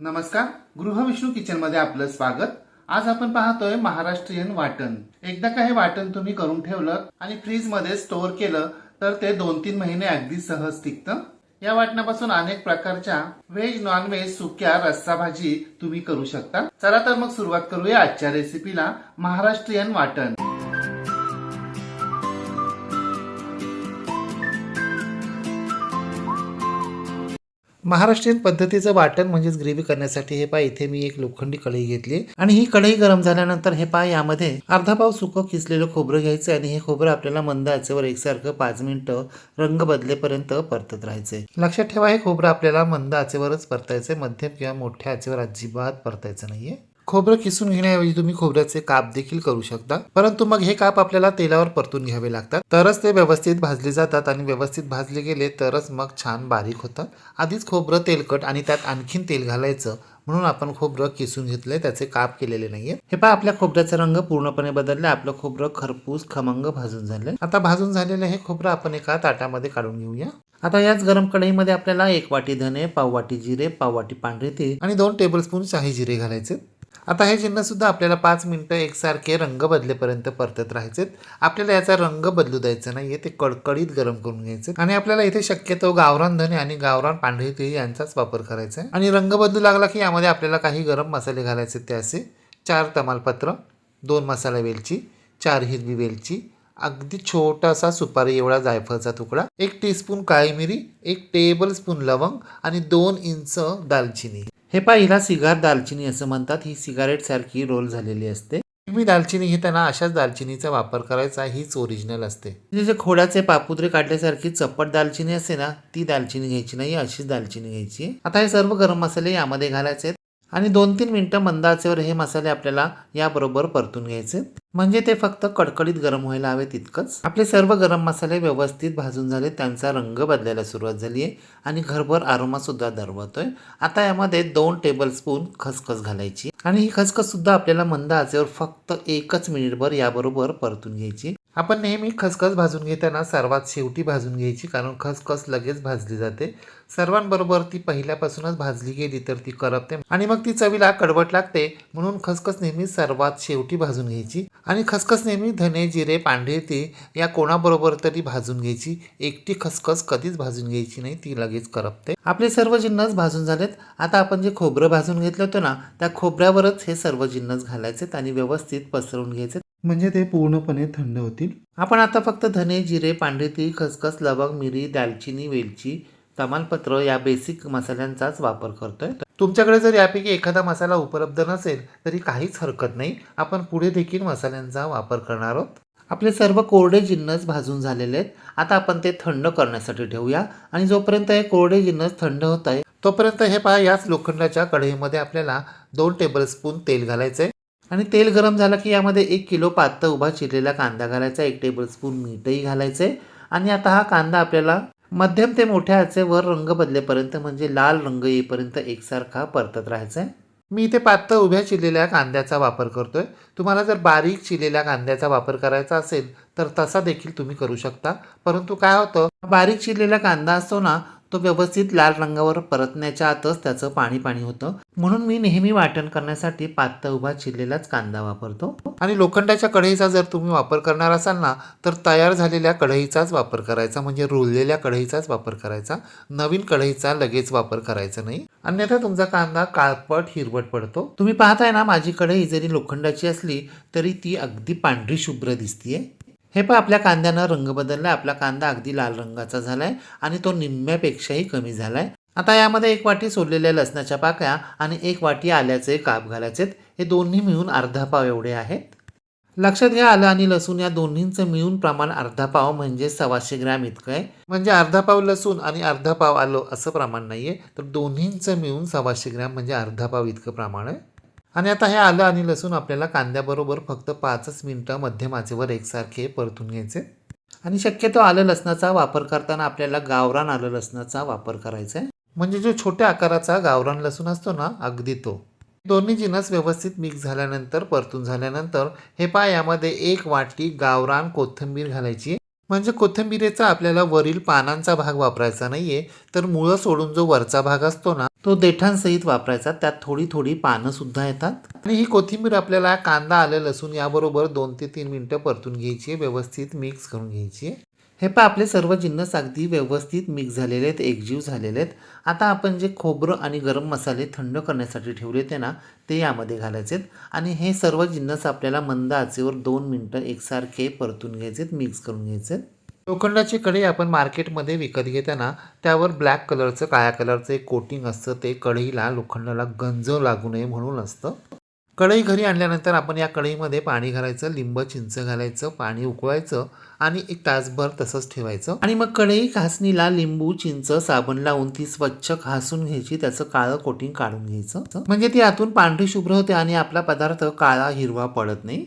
नमस्कार गृहविष्णू किचनमध्ये आपलं स्वागत. आज आपण पाहतोय महाराष्ट्रीयन वाटण. एकदा का हे वाटण तुम्ही करून ठेवलं आणि फ्रीजमध्ये स्टोअर केलं तर ते दोन तीन महिने अगदी सहज टिकतं. या वाटणापासून अनेक प्रकारच्या व्हेज नॉन व्हेज सुक्या रस्सा भाजी तुम्ही करू शकता. चला तर मग सुरुवात करूया आजच्या रेसिपीला महाराष्ट्रीयन वाटण. महाराष्ट्रीयन पद्धतीचं वाटण म्हणजेच ग्रेव्ही करण्यासाठी हे पहा इथे मी एक लोखंडी कढई घेतली. आणि ही कढई गरम झाल्यानंतर हे पहा यामध्ये अर्धा पाव सुकं किसलेलं खोबरं घ्यायचं आणि हे खोबरं आपल्याला मंद आचेवर एकसारखं पाच मिनिटं रंग बदलेपर्यंत परतत राहायचंय. लक्षात ठेवा हे खोबरं आपल्याला मंद आचेवरच परतायचंय. मध्यम किंवा मोठ्या आचेवर अजिबात परतायचं नाहीये. खोबरं किसून घेण्याऐवजी तुम्ही खोबऱ्याचे काप देखील करू शकता. परंतु मग हे काप आपल्याला तेलावर परतून घ्यावे लागतात. तरच ते व्यवस्थित भाजले जातात आणि व्यवस्थित भाजले गेले तरच मग छान बारीक होतात. आधीच खोबरं तेलकट आणि त्यात आणखीन तेल घालायचं. म्हणून आपण खोबरं किसून घेतलंय त्याचे काप केलेले नाहीये. हे पहा आपल्या खोबऱ्याचा रंग पूर्णपणे बदलला आपलं खोबरं खरपूस खमंग भाजून झालंय. आता भाजून झालेलं हे खोबरं आपण एका ताटामध्ये काढून घेऊया. आता याच गरम कढईमध्ये आपल्याला एक वाटी धने पाव वाटी जिरे पाव वाटी पांढरे ते आणि दोन टेबलस्पून शाही जिरे घालायचे. आता हे चिन्हसुद्धा आपल्याला पाच मिनटं एकसारखे रंग बदलेपर्यंत परतत राहायचे आपल्याला याचा रंग बदलू द्यायचा आहे ते कडकडीत गरम करून घ्यायचे आणि आपल्याला इथे शक्यतो गावरान धने आणि गावरान पांढरी तीळ यांचाच वापर करायचा आहे. आणि रंग बदलू लागला की यामध्ये आपल्याला काही गरम मसाले घालायचे ते असे. चार तमालपत्र दोन मसाला वेलची चार हिरवी वेलची अगदी छोटासा सुपारी एवढा जायफळचा तुकडा एक टीस्पून काळी मिरी एक टेबल स्पून लवंग आणि दोन इंच दालचिनी. हे पहा हिला सिगार दालचिनी असं म्हणतात. ही सिगारेट सारखी रोल झालेली असते. तुम्ही दालचिनी घेताना अशाच दालचिनीचा वापर करायचा हीच ओरिजिनल असते. म्हणजे जे खोडाचे पापुद्रे काढल्यासारखी चप्पट दालचिनी असते ना ती दालचिनी घ्यायची नाही अशीच दालचिनी घ्यायची. आता हे सर्व गरम मसाले यामध्ये घालायचे आणि दोन तीन मिनटं मंदाचेवर हे मसाले आपल्याला याबरोबर परतून घ्यायचे. म्हणजे ते फक्त कडकडीत गरम व्हायला हवे तितकंच. आपले सर्व गरम मसाले व्यवस्थित भाजून झाले त्यांचा रंग बदलायला सुरुवात झाली आहे आणि घरभर आरोमासुद्धा दरवतोय आता यामध्ये दोन टेबल स्पून खसखस घालायची आणि ही खसखस सुद्धा आपल्याला मंद आचेवर फक्त एकच मिनिटभर याबरोबर परतून घ्यायची. आपण नेहमी खसखस भाजून घेताना सर्वात शेवटी भाजून घ्यायची कारण खसखस लगेच भाजली जाते. सर्वांबरोबर ती पहिल्यापासूनच भाजली गेली तर ती करपते आणि मग ती चवीला कडवट लागते. म्हणून खसखस नेहमी सर्वात शेवटी भाजून घ्यायची आणि खसखस नेहमी धने जिरे पांढरे ते या कोणाबरोबर तरी भाजून घ्यायची. एकटी खसखस कधीच भाजून घ्यायची नाही ती लगेच करपते. आपले सर्व जिन्नस भाजून झालेत. आता आपण जे खोबरं भाजून घेतलं होतं ना त्या खोबऱ्यावरच हे सर्व जिन्नस घालायचे आणि व्यवस्थित पसरवून घ्यायचे म्हणजे ते पूर्णपणे थंड होतील. आपण आता फक्त धने जिरे पांढरे तीळ खसखस लवंग मिरी दालचिनी वेलची तमालपत्र या बेसिक मसाल्यांचाच वापर करतोय. तुमच्याकडे जर यापैकी एखादा मसाला उपलब्ध नसेल तरी काहीच हरकत नाही. आपण पुढे देखील मसाल्यांचा वापर करणार आहोत. आपले सर्व कोरडे जिन्नस भाजून झालेले आहेत. आता आपण ते थंड करण्यासाठी ठेवूया. आणि जोपर्यंत हे कोरडे जिन्नस थंड होत आहे तोपर्यंत हे पहा याच लोखंडाच्या कढईमध्ये आपल्याला दोन टेबलस्पून तेल घालायचं आहे आणि तेल गरम झालं की यामध्ये एक किलो पातळ उभा चिरलेला कांदा घालायचा एक टेबलस्पून मीठही घालायचं. आहे आणि आता हा कांदा आपल्याला मध्यम ते मोठ्या आचेवर रंग बदलेपर्यंत म्हणजे लाल रंग येईपर्यंत एकसारखा परतत राहायचा आहे मी इथे पातळ उभ्या चिरलेल्या कांद्याचा वापर करतोय. तुम्हाला जर बारीक चिरलेल्या कांद्याचा वापर करायचा असेल तर तसा देखील तुम्ही करू शकता. परंतु काय होतं बारीक चिरलेला कांदा असतो ना तो व्यवस्थित लाल रंगावर परतण्याच्या आतच त्याचं पाणी पाणी होतं. म्हणून मी नेहमी वाटण करण्यासाठी पातळ उभा चिरलेलाच कांदा वापरतो. आणि लोखंडाच्या कढईचा जर तुम्ही वापर करणार असाल ना तर तयार झालेल्या कढईचाच वापर करायचा म्हणजे रुळलेल्या कढईचाच वापर करायचा. नवीन कढईचा लगेच वापर करायचा नाही. अन्यथा तुमचा कांदा काळपट हिरवट पडतो. तुम्ही पाहताय ना माझी कढई जरी लोखंडाची असली तरी ती अगदी पांढरी शुभ्र दिसतीये. हे पण आपल्या कांद्यानं रंग बदलला आपला कांदा अगदी लाल रंगाचा झाला आहे आणि तो निम्म्यापेक्षाही कमी झाला आहे आता यामध्ये एक वाटी सोडलेल्या लसणाच्या पाकळ्या आणि एक वाटी आल्याचे काप घालायचे हे दोन्ही मिळून अर्धा पाव एवढे आहेत. लक्षात घ्या आलं आणि लसूण या दोन्हींचं मिळून प्रमाण अर्धा पाव म्हणजे सव्वाशे ग्रॅम इतकं आहे. म्हणजे अर्धा पाव लसूण आणि अर्धा पाव आलं असं प्रमाण नाही आहे तर दोन्हींचं मिळून सव्वाशे ग्रॅम म्हणजे अर्धा पाव इतकं प्रमाण आहे. आणि आता हे आलं आणि लसूण आपल्याला कांद्याबरोबर फक्त पाचच मिनिटं मध्यम आचेवर एकसारखे परतून घ्यायचे. आणि शक्यतो आलं लसणाचा वापर करताना आपल्याला गावरान आलं लसणाचा वापर करायचा आहे म्हणजे जो छोट्या आकाराचा गावरान लसूण असतो ना अगदी तो. दोन्ही जिनस व्यवस्थित मिक्स झाल्यानंतर परतून झाल्यानंतर हे पा यामध्ये एक वाटी गावरान कोथिंबीर घालायची म्हणजे कोथिंबिरीचा आपल्याला वरील पानांचा भाग वापरायचा नाहीये तर मुळं सोडून जो वरचा भाग असतो ना तो देठांसहित वापरायचा. त्यात थोडी थोडी पानं सुद्धा येतात. आणि ही कोथिंबीर आपल्याला कांदा आलं लसूण याबरोबर दोन ते तीन मिनिटं परतून घ्यायची आहे, व्यवस्थित मिक्स करून घ्यायची आहे. हे पहा आपले सर्व जिन्नस अगदी व्यवस्थित मिक्स झालेले आहेत एकजीव झालेले आहेत. आता आपण जे खोबरं आणि गरम मसाले थंड करण्यासाठी ठेवले ते ना ते यामध्ये घालायचे आहेत. आणि हे सर्व जिन्नस आपल्याला मंद आचेवर दोन मिनटं एकसारखे परतून घ्यायचे आहेत मिक्स करून घ्यायचे आहेत. लोखंडाची कढई आपण मार्केटमध्ये विकत घेताना त्यावर ब्लॅक कलरचं काळ्या कलरचं एक कोटिंग असतं ते कढईला लोखंडाला गंज लागू नये म्हणून असतं. कढई घरी आणल्यानंतर आपण या कढईमध्ये पाणी घालायचं लिंब चिंच घालायचं पाणी उकळायचं आणि एक तासभर तसंच ठेवायचं. आणि मग कढई घासणीला लिंबू चिंच साबण लावून ती स्वच्छ घासून घ्यायची. त्याचं काळं कोटिंग काढून घ्यायचं. म्हणजे ती आतून पांढरी शुभ्र होते आणि आपला पदार्थ काळा हिरवा पडत नाही.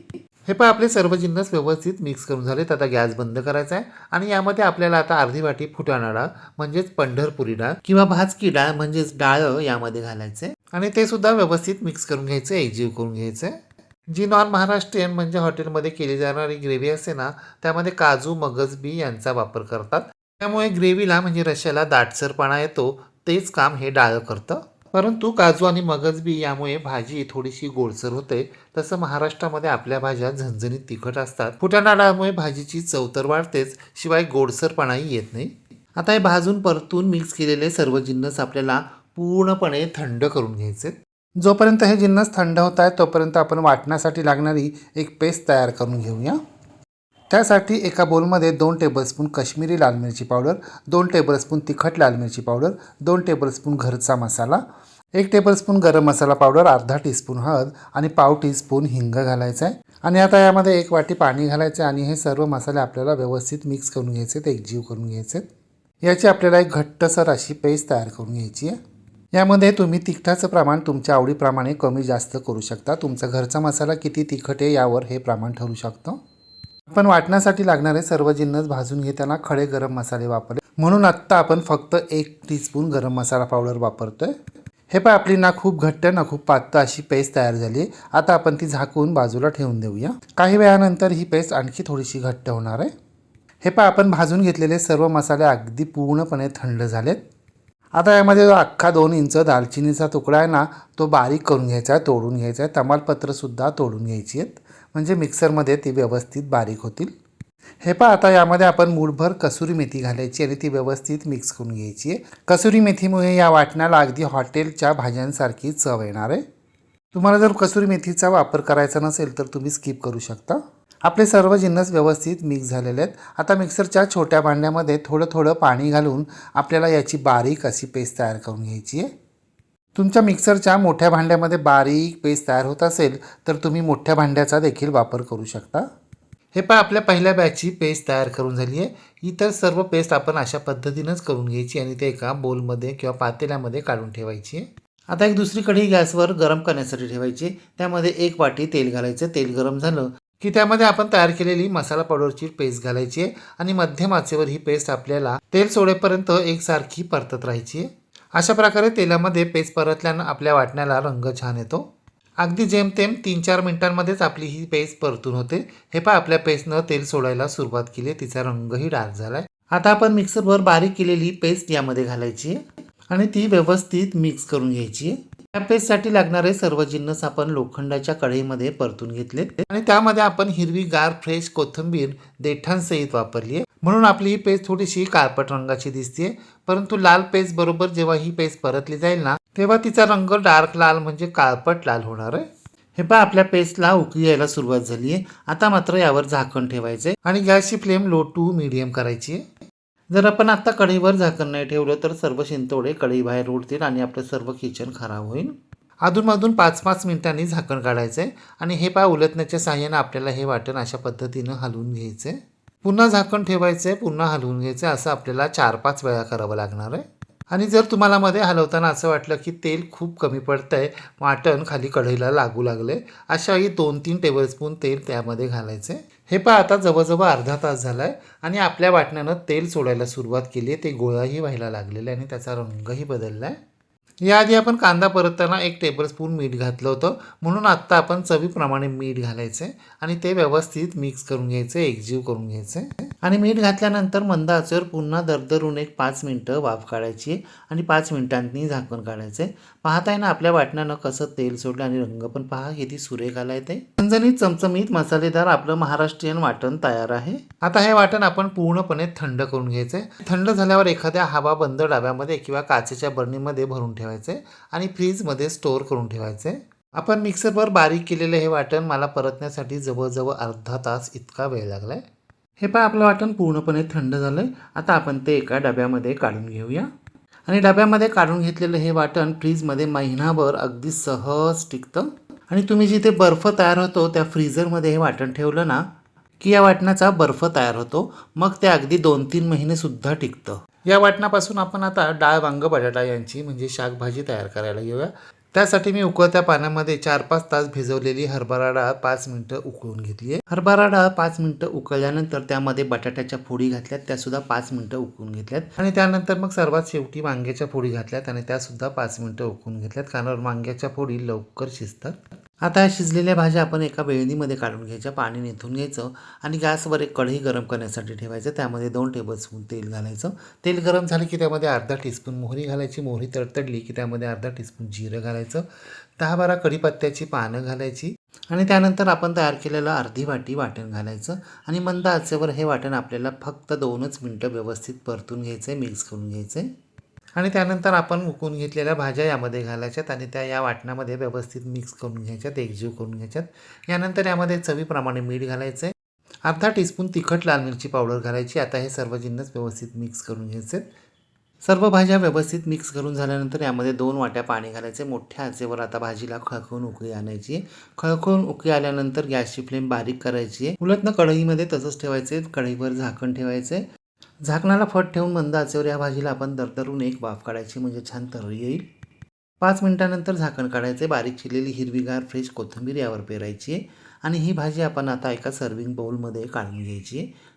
हे पण आपले सर्व जिन्नस व्यवस्थित मिक्स करून झालेत. आता गॅस बंद करायचा आहे. आणि यामध्ये आपल्याला आता अर्धी वाटी फुटाणा डाळ म्हणजेच पंढरपुरी डाळ किंवा भाजकी डाळ म्हणजेच डाळ यामध्ये घालायचे आणि ते सुद्धा व्यवस्थित मिक्स करून घ्यायचं एकजीव करून घ्यायचं जी नॉन महाराष्ट्रीयन म्हणजे हॉटेलमध्ये केली जाणारी ग्रेव्ही असते ना त्यामध्ये काजू मगज बी यांचा वापर करतात. त्यामुळे ग्रेव्हीला म्हणजे रश्याला दाटसरपणा येतो तेच काम हे डाळ करतं. परंतु काजू आणि मगज बी यामुळे भाजी थोडीशी गोडसर होते. तसं महाराष्ट्रामध्ये आपल्या भाज्या झणझणीत तिखट असतात. फुटाणा डाळामुळे भाजीची चव तर वाढतेच शिवाय गोडसरपणाही येत नाही. आता हे भाजून परतून मिक्स केलेले सर्व जिन्नस आपल्याला पूर्णपणे थंड करून घ्यायचे जोपर्यंत हे जिन्नस थंड होत आहे तोपर्यंत आपण वाटण्यासाठी लागणारी एक पेस्ट तयार करून घेऊया. त्यासाठी एका बोलमध्ये दोन टेबलस्पून काश्मीरी लाल मिरची पावडर दोन टेबलस्पून तिखट लाल मिरची पावडर दोन टेबलस्पून घरचा मसाला एक टेबलस्पून गरम मसाला पावडर अर्धा टीस्पून हळद आणि पाव टीस्पून हिंग घालायचं आहे. आणि आता यामध्ये एक वाटी पाणी घालायचं आहे आणि हे सर्व मसाले आपल्याला व्यवस्थित मिक्स करून घ्यायचे ते एकजीव करून घ्यायचे याची आपल्याला एक घट्टसर अशी पेस्ट तयार करून घ्यायची आहे. यामध्ये तुम्ही तिखटाचं प्रमाण तुमच्या आवडीप्रमाणे कमी जास्त करू शकता. तुमचा घरचा मसाला किती तिखट आहे यावर हे प्रमाण ठरू शकतं. आपण वाटण्यासाठी लागणारे सर्व जिन्नस भाजून घेताना खडे गरम मसाले वापरले. म्हणून आत्ता आपण फक्त एक टीस्पून गरम मसाला पावडर वापरतोय. हे पण आपली ना खूप घट्ट ना खूप पातळ अशी पेस्ट तयार झाली. आता आपण ती झाकून बाजूला ठेवून देऊया. काही वेळानंतर ही पेस्ट आणखी थोडीशी घट्ट होणार आहे. हे पण आपण भाजून घेतलेले सर्व मसाले अगदी पूर्णपणे थंड झालेत. आता यामध्ये जो अख्खा दोन इंच दालचिनीचा तुकडा आहे ना तो बारीक करून घ्यायचा आहे तोडून घ्यायचा आहे. तमालपत्रसुद्धा तोडून घ्यायची आहेत. म्हणजे मिक्सरमध्ये ती व्यवस्थित बारीक होतील. हे पहा आता यामध्ये आपण मूठभर कसुरी मेथी घालायची आणि ती व्यवस्थित मिक्स करून घ्यायची आहे. कसुरी मेथीमुळे या वाटण्याला अगदी हॉटेलच्या भाज्यांसारखी चव येणार आहे. तुम्हाला जर कसुरी मेथीचा वापर करायचा नसेल तर तुम्ही स्किप करू शकता. आपले सर्व जिन्नस व्यवस्थित मिक्स झालेले आहेत. आता मिक्सरच्या छोट्या भांड्यामध्ये थोडं थोडं पाणी घालून आपल्याला याची बारीक अशी पेस्ट तयार करून घ्यायची आहे. तुमच्या मिक्सरच्या मोठ्या भांड्यामध्ये बारीक पेस्ट तयार होत असेल तर तुम्ही मोठ्या भांड्याचा देखील वापर करू शकता. हे पहा आपल्या पहिल्या बॅचची पेस्ट तयार करून झाली आहे. इतर सर्व पेस्ट आपण अशा पद्धतीनंच करून घ्यायची आणि ते एका बोलमध्ये किंवा पातेल्यामध्ये काढून ठेवायची आहे. आता एक दुसरी कढी गॅसवर गरम करण्यासाठी ठेवायची त्यामध्ये एक वाटी तेल घालायचं. तेल गरम झालं की त्यामध्ये आपण तयार केलेली मसाला पावडरची पेस्ट घालायची आहे आणि मध्यम आचेवर ही पेस्ट आपल्याला तेल सोडेपर्यंत एकसारखी परतत राहायची आहे. अशा प्रकारे तेलामध्ये पेस्ट परतल्यानं आपल्या वाटण्याला रंग छान येतो. अगदी जेमतेम तीन चार मिनिटांमध्येच आपली ही पेस्ट परतून होते. हे पहा आपल्या पेस्टनं तेल सोडायला सुरुवात केली आहे तिचा रंगही डार्क आहे आता आपण मिक्सरवर बारीक केलेली पेस्ट यामध्ये घालायची आहे आणि ती व्यवस्थित मिक्स करून घ्यायची आहे. या पेस्टसाठी लागणारे सर्व जिन्नस आपण लोखंडाच्या कढईमध्ये परतून घेतले. आणि त्यामध्ये आपण हिरवी गार फ्रेश कोथिंबीर देठांसहित वापरली आहे. म्हणून आपली ही पेस्ट थोडीशी काळपट रंगाची दिसते परंतु लाल पेस्ट बरोबर जेव्हा ही पेस्ट परतली जाईल ना तेव्हा तिचा रंग डार्क लाल म्हणजे काळपट लाल होणार आहे. हे पहा आपल्या पेस्टला उकळी यायला सुरुवात झाली आहे आता मात्र यावर झाकण ठेवायचे आणि गॅसची फ्लेम लो टू मिडियम करायची आहे जर आपण आत्ता कढईवर झाकण नाही ठेवलं तर सर्व शिंतोडे कढई बाहेर उडतील आणि आपलं सर्व किचन खराब होईल. अधूनमधून पाच पाच मिनिटांनी झाकण काढायचं आहे आणि हे पाय उलटण्याच्या साह्यानं आपल्याला हे वाटण अशा पद्धतीनं हलवून घ्यायचं आहे पुन्हा झाकण ठेवायचं आहे पुन्हा हलवून घ्यायचं आहे असं आपल्याला चार पाच वेळा करावं लागणार आहे. आणि जर तुम्हाला मध्ये हलवताना असं वाटलं की तेल खूप कमी पडतं आहे वाटण खाली कढईला लागू लागले अशाही दोन तीन टेबलस्पून तेल त्यामध्ये घालायचे हे पहा आता जवळजवळ अर्धा तास झाला आहे आणि आपल्या वाटण्यानं तेल सोडायला सुरुवात केली आहे. ते गोळाही व्हायला लागलेलं आहे आणि त्याचा रंगही बदलला आहे याआधी आपण कांदा परतताना एक टेबलस्पून मीठ घातलं होतं. म्हणून आत्ता आपण चवीप्रमाणे मीठ घालायचं आहे आणि ते व्यवस्थित मिक्स करून घ्यायचं एकजीव करून घ्यायचं आहे आणि मीठ घातल्यानंतर मंद आचेवर पुन्हा दरदरून एक पाच मिनटं वाफ काढायची आणि पाच मिनिटांनी झाकण काढायचं आहे पाहताय ना आपल्या वाटण्यानं कसं तेल सोडलं आणि रंग पण पहा किती सुरेख आलाय ते. झणझणीत चमचमीत मसालेदार आपलं महाराष्ट्रीयन वाटण तयार आहे. आता हे वाटण आपण पूर्णपणे थंड करून घ्यायचं आहे थंड झाल्यावर एखाद्या हवा बंद डाब्यामध्ये किंवा काचेच्या बरणीमध्ये भरून ठेवायचं. ठेवायचे आणि फ्रीजमध्ये स्टोअर करून ठेवायचे. आपण मिक्सरवर बारीक केलेलं हे वाटण मला परतण्यासाठी जवळजवळ अर्धा तास इतका वेळ लागला आहे हे पहा आपलं वाटण पूर्णपणे थंड झालं आहे आता आपण ते एका डब्यामध्ये काढून घेऊया. आणि डब्यामध्ये काढून घेतलेलं हे वाटण फ्रीजमध्ये महिनाभर अगदी सहज टिकतं. आणि तुम्ही जिथे बर्फ तयार होतो त्या फ्रीजरमध्ये हे वाटण ठेवलं ना की या वाटणाचा बर्फ तयार होतो. मग ते अगदी दोन तीन महिनेसुद्धा टिकतं. या वाटणापासून आपण आता डाळ वांग बटाटा यांची म्हणजे शाकभाजी तयार करायला घेऊया त्यासाठी मी उकळत्या पाण्यामध्ये चार पाच तास भिजवलेली हरभरा डाळ पाच मिनिटं उकळून घेतली आहे हरभरा डाळ पाच मिनिटं उकळल्यानंतर त्यामध्ये बटाट्याच्या फोडी घातल्यात त्यासुद्धा पाच मिनिटं उकळून घेतल्यात. आणि त्यानंतर मग सर्वात शेवटी वांग्याच्या फोडी घातल्यात आणि त्यासुद्धा पाच मिनिटं उकळून घेतल्यात. कारण वांग्याच्या फोडी लवकर शिजतात. आता शिजलेल्या भाज्या आपण एका वेळणीमध्ये काढून घ्यायच्या पाणी निथून घ्यायचं आणि गॅसवर एक कढई गरम करण्यासाठी ठेवायचं. त्यामध्ये दोन टेबलस्पून तेल घालायचं. तेल गरम झालं की त्यामध्ये अर्धा टीस्पून मोहरी घालायची. मोहरी तडतडली की त्यामध्ये अर्धा टीस्पून जिरं घालायचं. दहा बारा कढीपत्त्याची पानं घालायची आणि त्यानंतर आपण तयार केलेलं अर्धी वाटी वाटण घालायचं आणि मंद आचेवर हे वाटण आपल्याला फक्त दोनच मिनटं व्यवस्थित परतून घ्यायचं आहे मिक्स करून घ्यायचं आहे आणि त्यानंतर आपण उकळून घेतलेल्या भाज्या यामध्ये घालायच्यात आणि त्या या वाटणामध्ये व्यवस्थित मिक्स करून घ्यायच्यात एकजीव करून घ्यायच्यात. यानंतर यामध्ये चवीप्रमाणे मीठ घालायचं आहे अर्धा टीस्पून तिखट लाल मिरची पावडर घालायची. आता हे सर्व जिन्नस व्यवस्थित मिक्स करून घ्यायचे सर्व भाज्या व्यवस्थित मिक्स करून झाल्यानंतर यामध्ये दोन वाट्या पाणी घालायचे मोठ्या आचेवर आता भाजीला खळखळून उकळी आणायची. खळखळून उकळी आल्यानंतर गॅसची फ्लेम बारीक करायची. आहे उलटनं कढईमध्ये तसंच ठेवायचे कढईवर झाकण ठेवायचे झाकणाला फट ठेवून मंद आचेवर या भाजीला आपण दरदरून एक वाफ काढायची म्हणजे छान तर्री येईल. पाच मिनिटानंतर झाकण काढायचे बारीक चिरलेली हिरवीगार फ्रेश कोथिंबीर यावर पेरायची आहे आणि ही भाजी आपण आता एका सर्विंग बाउलमध्ये काढून घ्यायची. आहे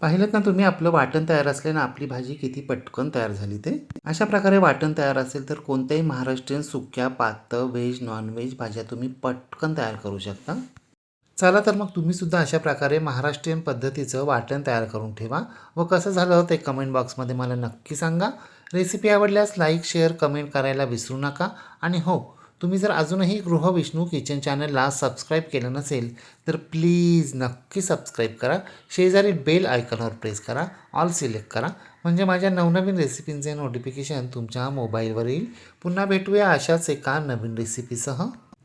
पाहिलं ना तुम्ही आपलं वाटण तयार असल्यानं आपली भाजी किती पटकन तयार झाली ते? अशा प्रकारे वाटण तयार असेल तर कोणत्याही महाराष्ट्रीयन सुक्या पातळ व्हेज नॉनव्हेज भाज्या तुम्ही पटकन तयार करू शकता. चला तर मग तुम्हीसुद्धा अशा प्रकारे महाराष्ट्रीयन पद्धतीचं वाटण तयार करून ठेवा. व कसं झालं ते कमेंट बॉक्समध्ये मला नक्की सांगा. रेसिपी आवडल्यास लाईक शेअर कमेंट करायला विसरू नका. आणि हो तुम्ही जर अजूनही गृहविष्णू किचन चॅनलला सबस्क्राईब केलं नसेल तर प्लीज नक्की सबस्क्राईब करा. शेजारी बेल आयकॉनवर प्रेस करा. ऑल सिलेक्ट करा. म्हणजे माझ्या नवनवीन रेसिपींचे नोटिफिकेशन तुमच्या मोबाईलवर येईल. पुन्हा भेटूया अशाच एका नवीन रेसिपीसह